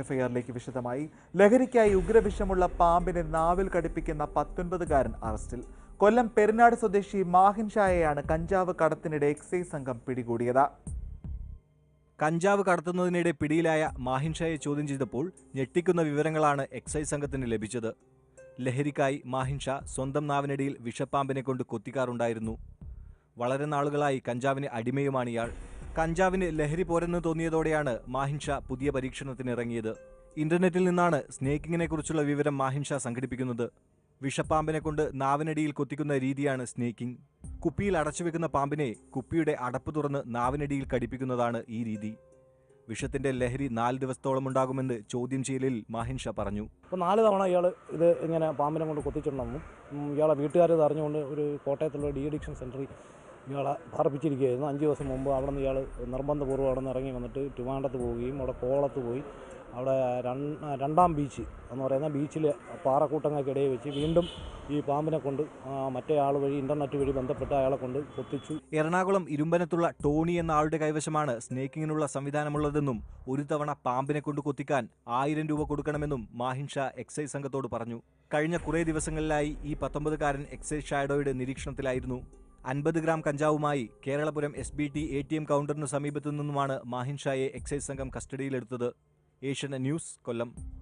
എഫ്ഐആറിലേക്ക് വിശദമായി. ലഹരിക്കായി ഉഗ്രവിഷമുള്ള പാമ്പിനെ നാവിൽ കടിപ്പിക്കുന്ന പത്തൊൻപതുകാരൻ അറസ്റ്റിൽ. കൊല്ലം പെരുന്നാട് സ്വദേശി മാഹിൻ ഷായെയാണ് കഞ്ചാവ് കടത്തിനിടെ എക്സൈസ് സംഘം പിടികൂടിയത്. കഞ്ചാവ് കടത്തുന്നതിനിടെ പിടിയിലായ മാഹിൻ ഷായെ ചോദ്യം ചെയ്തപ്പോൾ ഞെട്ടിക്കുന്ന വിവരങ്ങളാണ് എക്സൈസ് സംഘത്തിന് ലഭിച്ചത്. ലഹരിക്കായി മാഹിൻ ഷാ സ്വന്തം നാവിനടിയിൽ വിഷപ്പാമ്പിനെ കൊണ്ട് കൊത്തിക്കാറുണ്ടായിരുന്നു. വളരെ നാളുകളായി കഞ്ചാവിന് അടിമയുമാണ് ഇയാൾ. കഞ്ചാവിന് ലഹരി പോരെന്ന് തോന്നിയതോടെയാണ് മാഹിൻഷ പുതിയ പരീക്ഷണത്തിനിറങ്ങിയത്. ഇന്റർനെറ്റിൽ നിന്നാണ് സ്നേക്കിങ്ങിനെ കുറിച്ചുള്ള വിവരം മാഹിൻഷ സംഘടിപ്പിക്കുന്നത്. വിഷപ്പാമ്പിനെ കൊണ്ട് നാവിനടിയിൽ കൊത്തിക്കുന്ന രീതിയാണ് സ്നേക്കിംഗ്. കുപ്പിയിൽ അടച്ചു വെക്കുന്ന പാമ്പിനെ കുപ്പിയുടെ അടപ്പ് തുറന്ന് നാവിനടിയിൽ കടിപ്പിക്കുന്നതാണ് ഈ രീതി. വിഷത്തിന്റെ ലഹരി നാല് ദിവസത്തോളം ഉണ്ടാകുമെന്ന് ചോദ്യം ചെയ്യലിൽ മാഹിൻഷ പറഞ്ഞു. അപ്പോൾ നാല് തവണ ഇയാൾ ഇത് ഇങ്ങനെ പാമ്പിനെ കൊണ്ട് കൊത്തിച്ചിട്ടുണ്ടെന്നും ഇയാളെ വീട്ടുകാർ അറിഞ്ഞുകൊണ്ട് ഒരു കോട്ടയത്തുള്ള ഡി അഡിക്ഷൻ സെന്ററിൽ ഇയാളെ പാർപ്പിച്ചിരിക്കുകയായിരുന്നു അഞ്ച് ദിവസം മുമ്പ് അവിടെ നിന്ന് ഇയാൾ നിർബന്ധപൂർവം അവിടെ നിന്ന് ഇറങ്ങി വന്നിട്ട് ട്രിവാൻഡത്ത് പോവുകയും അവിടെ കോളത്ത് പോയി. അവിടെ രണ്ടാം ബീച്ച് എന്ന് പറയുന്ന ബീച്ചിൽ പാറക്കൂട്ടങ്ങൾക്കിടയിൽ വെച്ച് വീണ്ടും ഈ പാമ്പിനെ കൊണ്ട് മറ്റേ ആൾ വഴി ഇന്റർനെറ്റ് വഴി ബന്ധപ്പെട്ട അയാളെ കൊണ്ട് പൊത്തിച്ചു എറണാകുളം ഇരുമ്പനത്തുള്ള ടോണി എന്ന ആളുടെ കൈവശമാണ് സ്നേക്കിങ്ങിനുള്ള സംവിധാനമുള്ളതെന്നും ഒരു തവണ പാമ്പിനെ കൊണ്ട് കൊത്തിക്കാൻ ആയിരം രൂപ കൊടുക്കണമെന്നും മാഹിൻഷ എക്സൈസ് സംഘത്തോട് പറഞ്ഞു. കഴിഞ്ഞ കുറേ ദിവസങ്ങളിലായി ഈ പത്തൊമ്പതുകാരൻ എക്സൈസ് ഷാഡോയുടെ നിരീക്ഷണത്തിലായിരുന്നു. അൻപത് ഗ്രാം കഞ്ചാവുമായി Keralapuram S B T A T M കൗണ്ടറിനു സമീപത്തു നിന്നുമാണ് മാഹിൻഷായെ എക്സൈസ് സംഘം കസ്റ്റഡിയിലെടുത്തത്. Asian news Kollam.